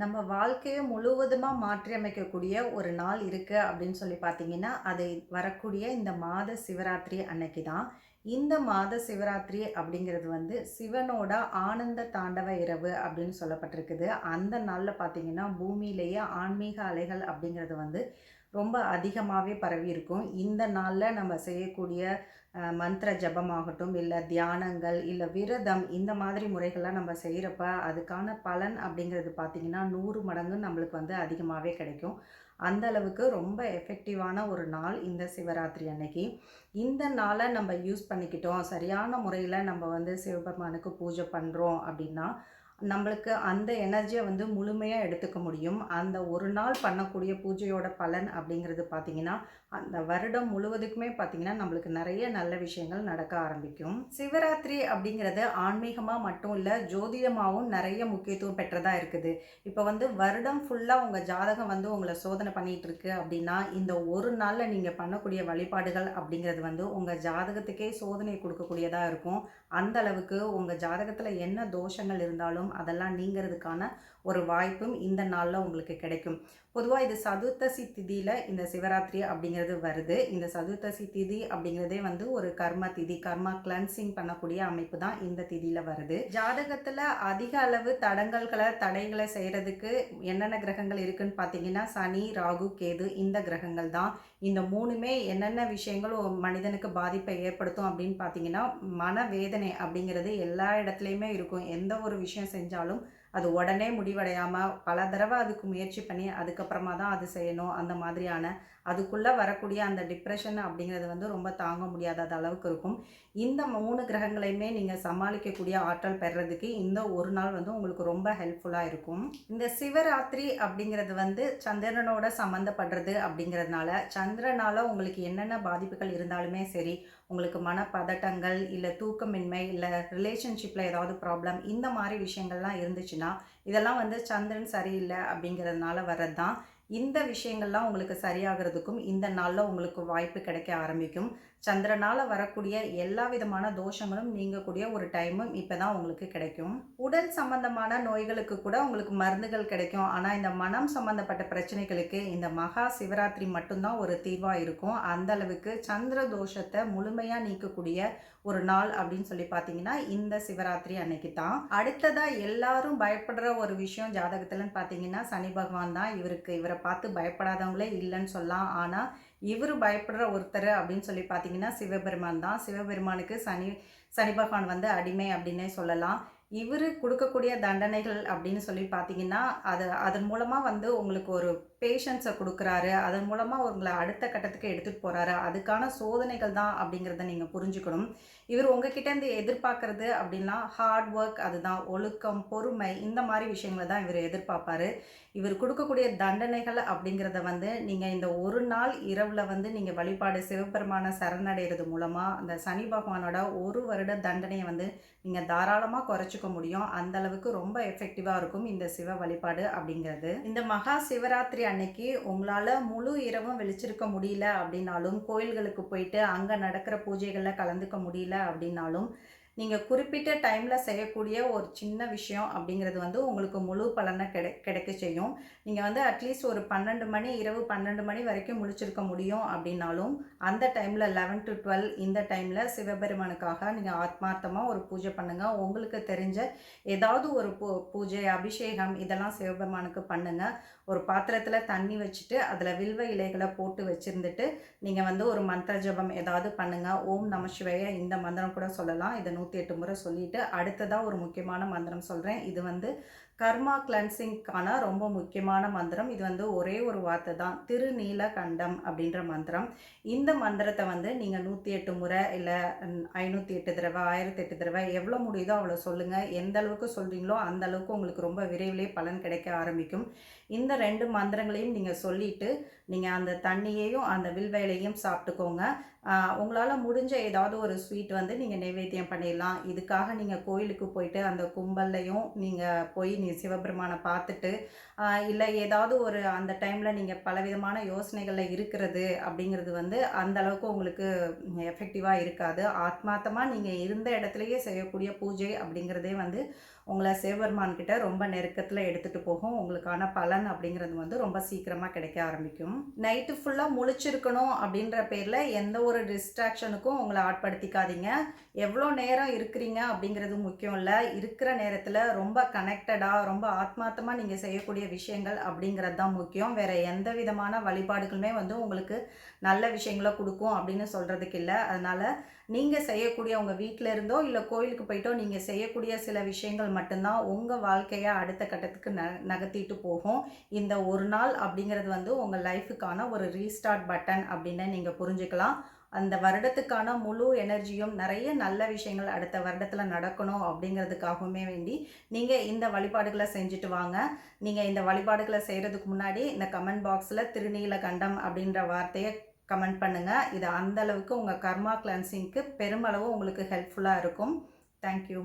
நம்ம வாழ்க்கையை முழுவதுமாக மாற்றி அமைக்கக்கூடிய ஒரு நாள் இருக்குது அப்படின்னு சொல்லி பார்த்தீங்கன்னா அது வரக்கூடிய இந்த மாத சிவராத்திரி அன்னைக்கு தான். இந்த மாத சிவராத்திரி அப்படிங்கிறது வந்து சிவனோட ஆனந்த தாண்டவ இரவு அப்படின்னு சொல்லப்பட்டிருக்குது. அந்த நாளில் பார்த்தீங்கன்னா பூமியிலேயே ஆன்மீக அலைகள் அப்படிங்கிறது வந்து ரொம்ப அதிகமாகவே பரவி இருக்கும் இந்த நாளில் நம்ம செய்யக்கூடிய மந்திர ஜபமாகட்டும் இல்லை தியானங்கள் இல்லை விரதம் இந்த மாதிரி முறைகள்லாம் நம்ம செய்கிறப்ப அதுக்கான பலன் அப்படிங்கிறது பார்த்திங்கன்னா நூறு மடங்கு நம்மளுக்கு வந்து அதிகமாகவே கிடைக்கும். அந்த அளவுக்கு ரொம்ப எஃபெக்டிவான ஒரு நாள் இந்த சிவராத்திரி அன்னைக்கு. இந்த நாளை நம்ம யூஸ் பண்ணிக்கிட்டோம். சரியான முறையில் நம்ம வந்து சிவபெருமானுக்கு பூஜை பண்ணுறோம் அப்படின்னா நம்மளுக்கு அந்த எனர்ஜியை வந்து முழுமையாக எடுத்துக்க முடியும். அந்த ஒரு நாள் பண்ணக்கூடிய பூஜையோட பலன் அப்படிங்கிறது பார்த்திங்கன்னா அந்த வருடம் முழுவதுக்குமே பார்த்திங்கன்னா நம்மளுக்கு நிறைய நல்ல விஷயங்கள் நடக்க ஆரம்பிக்கும். சிவராத்திரி அப்படிங்கிறது ஆன்மீகமாக மட்டும் இல்லை ஜோதிடமாகவும் நிறைய முக்கியத்துவம் பெற்றதாக இருக்குது. இப்போ வந்து வருடம் ஃபுல்லாக உங்கள் ஜாதகம் வந்து உங்களை சோதனை பண்ணிகிட்டு இருக்கு அப்படின்னா இந்த ஒரு நாளில் நீங்கள் பண்ணக்கூடிய வழிபாடுகள் அப்படிங்கிறது வந்து உங்கள் ஜாதகத்துக்கே சோதனை கொடுக்கக்கூடியதாக இருக்கும். அந்த அளவுக்கு உங்கள் ஜாதகத்தில் என்ன தோஷங்கள் இருந்தாலும் அதெல்லாம் நீங்கிறதுக்கான ஒரு வாய்ப்பும் இந்த நாளில் உங்களுக்கு கிடைக்கும். பொதுவாக இது சதுர்த்தசி திதியில் இந்த சிவராத்திரி அப்படிங்கிறது வருது. இந்த சதுர்த்தசி திதி அப்படிங்கிறதே வந்து ஒரு கர்ம திதி கர்மா கிளன்சிங் பண்ணக்கூடிய அமைப்பு தான் இந்த திதியில் வருது. ஜாதகத்தில் அதிக அளவு தடங்கல்களை தடைகளை செய்கிறதுக்கு என்னென்ன கிரகங்கள் இருக்குன்னு பார்த்தீங்கன்னா சனி ராகு கேது இந்த கிரகங்கள் தான். இந்த மூணுமே என்னென்ன விஷயங்கள் மனிதனுக்கு பாதிப்பை ஏற்படுத்தும் அப்படின்னு பார்த்தீங்கன்னா மனவேதனை அப்படிங்கிறது எல்லா இடத்துலையுமே இருக்கும். எந்த ஒரு விஷயம் செஞ்சாலும் அது உடனே முடிவடையாமல் பல தடவை அதுக்கு முயற்சி பண்ணி அதுக்கப்புறமா தான் அது செய்யணும் அந்த மாதிரியான அதுக்குள்ளே வரக்கூடிய அந்த டிப்ரெஷன் அப்படிங்கிறது வந்து ரொம்ப தாங்க முடியாத அளவுக்கு இருக்கும். இந்த மூணு கிரகங்களையுமே நீங்கள் சமாளிக்கக்கூடிய ஆற்றல் பெறுறதுக்கு இந்த ஒரு நாள் வந்து உங்களுக்கு ரொம்ப ஹெல்ப்ஃபுல்லாக இருக்கும். இந்த சிவராத்திரி அப்படிங்கிறது வந்து சந்திரனோட சம்மந்தப்படுறது அப்படிங்கிறதுனால சந்திரனால் உங்களுக்கு என்னென்ன பாதிப்புகள் இருந்தாலுமே சரி உங்களுக்கு மனப்பதட்டங்கள் இல்லை தூக்கமின்மை இல்லை ரிலேஷன்ஷிப்பில் ஏதாவது ப்ராப்ளம் இந்த மாதிரி விஷயங்கள்லாம் இருந்துச்சு இருந்துச்சுன்னா இதெல்லாம் வந்து சந்திரன் சரியில்லை அப்படிங்கிறதுனால வர்றது தான் இந்த விஷயங்கள்லாம் உங்களுக்கு சரியாகிறதுக்கும் இந்த நாளில் உங்களுக்கு வாய்ப்பு கிடைக்க ஆரம்பிக்கும். சந்திரனால் வரக்கூடிய எல்லா விதமான தோஷங்களும் நீங்கக்கூடிய ஒரு டைமும் இப்போ தான் உங்களுக்கு கிடைக்கும். உடல் சம்பந்தமான நோய்களுக்கு கூட உங்களுக்கு மருந்துகள் கிடைக்கும். ஆனால் இந்த மனம் சம்பந்தப்பட்ட பிரச்சனைகளுக்கு இந்த மகா சிவராத்திரி மட்டும்தான் ஒரு தீர்வாக இருக்கும். அந்த அளவுக்கு சந்திர தோஷத்தை முழுமையாக நீக்கக்கூடிய ஒரு நாள் அப்படின்னு சொல்லி பார்த்தீங்கன்னா இந்த சிவராத்திரி அன்னைக்கு தான். அடுத்ததாக எல்லாரும் பயப்படுற ஒரு விஷயம் ஜாதகத்தில்னு பார்த்தீங்கன்னா சனி பகவான் தான். இவருக்கு இவரை பார்த்து பயப்படாதவங்களே இல்லைன்னு சொல்லலாம். ஆனால் இவர் பயப்படுற ஒருத்தர் அப்படின்னு சொல்லி பார்த்தீங்கன்னா சிவபெருமான் தான். சிவபெருமானுக்கு சனி சனி பகவான் வந்து அடிமை அப்படின்னே சொல்லலாம். இவர் கொடுக்கக்கூடிய தண்டனைகள் அப்படின்னு சொல்லி பார்த்தீங்கன்னா அது அதன் மூலமாக வந்து உங்களுக்கு ஒரு பேஷன்ஸை கொடுக்குறாரு. அதன் மூலமாக உங்களை அடுத்த கட்டத்துக்கு எடுத்துகிட்டு போகிறாரு அதுக்கான சோதனைகள் தான் அப்படிங்கிறத நீங்கள் புரிஞ்சுக்கணும். இவர் உங்ககிட்டேருந்து எதிர்பார்க்குறது அப்படின்னா ஹார்ட் ஒர்க் அதுதான். ஒழுக்கம் பொறுமை இந்த மாதிரி விஷயங்களை தான் இவர் எதிர்பார்ப்பாரு. இவர் கொடுக்கக்கூடிய தண்டனைகள் அப்படிங்கிறத வந்து நீங்கள் இந்த ஒரு நாள் இரவில் வந்து நீங்கள் வழிபாடு சிவபெருமான சரணடைகிறது மூலமாக அந்த சனி பகவானோட ஒரு வருட தண்டனையை வந்து நீங்கள் தாராளமாக குறைச்சிக்க முடியும். அந்தளவுக்கு ரொம்ப எஃபெக்டிவாக இருக்கும் இந்த சிவ வழிபாடு அப்படிங்கிறது. இந்த மகா சிவராத்திரி அன்னைக்கு உங்களால் முழு இரவும் வெளிச்சிருக்க முடியல அப்படின்னாலும் கோயில்களுக்கு போயிட்டு அங்கே நடக்கிற பூஜைகளில் கலந்துக்க முடியல அப்படின்னாலும் நீங்கள் குறிப்பிட்ட டைமில் செய்யக்கூடிய ஒரு சின்ன விஷயம் அப்படிங்கிறது வந்து உங்களுக்கு முழு பலனை கிடை கிடைக்க செய்யும். நீங்கள் வந்து அட்லீஸ்ட் ஒரு பன்னெண்டு மணி இரவு பன்னெண்டு மணி வரைக்கும் முழிச்சிருக்க முடியும் அப்படின்னாலும் அந்த டைமில் லெவன் டு டுவெல் இந்த டைமில் சிவபெருமானுக்காக நீங்கள் ஆத்மார்த்தமாக ஒரு பூஜை பண்ணுங்கள் உங்களுக்கு தெரிஞ்ச ஏதாவது ஒரு பூ பூஜை அபிஷேகம் இதெல்லாம் சிவபெருமானுக்கு பண்ணுங்கள் ஒரு பாத்திரத்தில் தண்ணி வச்சுட்டு அதில் வில்வ இலைகளை போட்டு வச்சுருந்துட்டு நீங்கள் வந்து ஒரு மந்திர ஜபம் ஏதாவது பண்ணுங்கள் ஓம் நம சிவாய இந்த மந்திரம் கூட சொல்லலாம். இதை நூற்றி எட்டு முறை சொல்லிட்டு அடுத்ததாக ஒரு முக்கியமான மந்திரம் சொல்கிறேன் இது வந்து கர்மா கிளன்சிங்க்கான ரொம்ப முக்கியமான மந்திரம். இது வந்து ஒரே ஒரு வார்த்தை தான். திருநீலகண்டம் அப்படின்ற மந்திரம். இந்த மந்திரத்தை வந்து நீங்கள் நூற்றி எட்டு முறை இல்லை ஐநூற்றி எட்டு தடவை ஆயிரத்தி எட்டு தடவை எவ்வளோ முடியுதோ அவ்வளோ சொல்லுங்கள் எந்த அளவுக்கு சொல்கிறீங்களோ அந்த அளவுக்கு உங்களுக்கு ரொம்ப விரைவிலே பலன் கிடைக்க ஆரம்பிக்கும். இந்த ரெண்டு மந்திரங்களையும் நீங்கள் சொல்லிட்டு நீங்கள் அந்த தண்ணியையும் அந்த வில்வேலையும் சாப்பிட்டுக்கோங்க. உங்களால் முடிஞ்ச ஏதாவது ஒரு ஸ்வீட் வந்து நீங்கள் நைவேத்தியம் பண்ணிடலாம். இதுக்காக நீங்கள் கோயிலுக்கு போயிட்டு அந்த கும்பல்லையும் நீங்கள் போய் நீ சிவபெருமானை பார்த்துட்டு இல்லை ஏதாவது ஒரு அந்த டைமில் நீங்கள் பலவிதமான யோசனைகளில் இருக்கிறது அப்படிங்கிறது வந்து அந்த அளவுக்கு உங்களுக்கு எஃபெக்டிவாக இருக்காது. ஆத்மார்த்தமாக நீங்கள் இருந்த இடத்துலையே செய்யக்கூடிய பூஜை அப்படிங்கிறதே வந்து உங்களை சிவபெருமான்கிட்ட ரொம்ப நெருக்கத்தில் எடுத்துகிட்டு போகும். உங்களுக்கான பலன் அப்படிங்கிறது வந்து ரொம்ப சீக்கிரமாக கிடைக்க ஆரம்பிக்கும். நைட்டு ஃபுல்லாக முழிச்சிருக்கணும் அப்படின்ற பேரில் எந்த ஒரு டிஸ்ட்ராக்ஷனுக்கும் உங்களை ஆட்படுத்திக்காதீங்க. எவ்வளோ நேரம் இருக்கிறீங்க அப்படிங்கிறது முக்கியம் இல்லை. இருக்கிற நேரத்தில் ரொம்ப கனெக்டடாக ரொம்ப ஆத்மார்த்தமாக நீங்கள் செய்யக்கூடிய விஷயங்கள் அப்படிங்கிறது தான் முக்கியம். வேறு எந்த விதமான வழிபாடுகளுமே வந்து உங்களுக்கு நல்ல விஷயங்களை கொடுக்கும் அப்படின்னு சொல்கிறதுக்கு இல்லை. அதனால் நீங்கள் செய்யக்கூடிய உங்கள் வீட்டில் இருந்தோ இல்லை கோயிலுக்கு போயிட்டோ நீங்கள் செய்யக்கூடிய சில விஷயங்கள் மட்டும்தான் உங்கள் வாழ்க்கையை அடுத்த கட்டத்துக்கு ந நகர்த்திட்டு போகும். இந்த ஒரு நாள் அப்படிங்கிறது வந்து உங்கள் லைஃபுக்கான ஒரு ரீஸ்டார்ட் பட்டன் அப்படின்னு நீங்கள் புரிஞ்சுக்கலாம். அந்த வருடத்துக்கான முழு எனர்ஜியும் நிறைய நல்ல விஷயங்கள் அடுத்த வருடத்தில் நடக்கணும் அப்படிங்கிறதுக்காகவுமே வேண்டி நீங்கள் இந்த வழிபாடுகளை செஞ்சுட்டு வாங்க. நீங்கள் இந்த வழிபாடுகளை செய்கிறதுக்கு முன்னாடி இந்த கமெண்ட் பாக்ஸில் திருநீலகண்டம் அப்படின்ற வார்த்தையை கமெண்ட் பண்ணுங்கள் இது அந்த அளவுக்கு உங்கள் கர்மா கிளன்சிங்க்கு பெருமளவு உங்களுக்கு ஹெல்ப்ஃபுல்லாக இருக்கும். தேங்க்யூ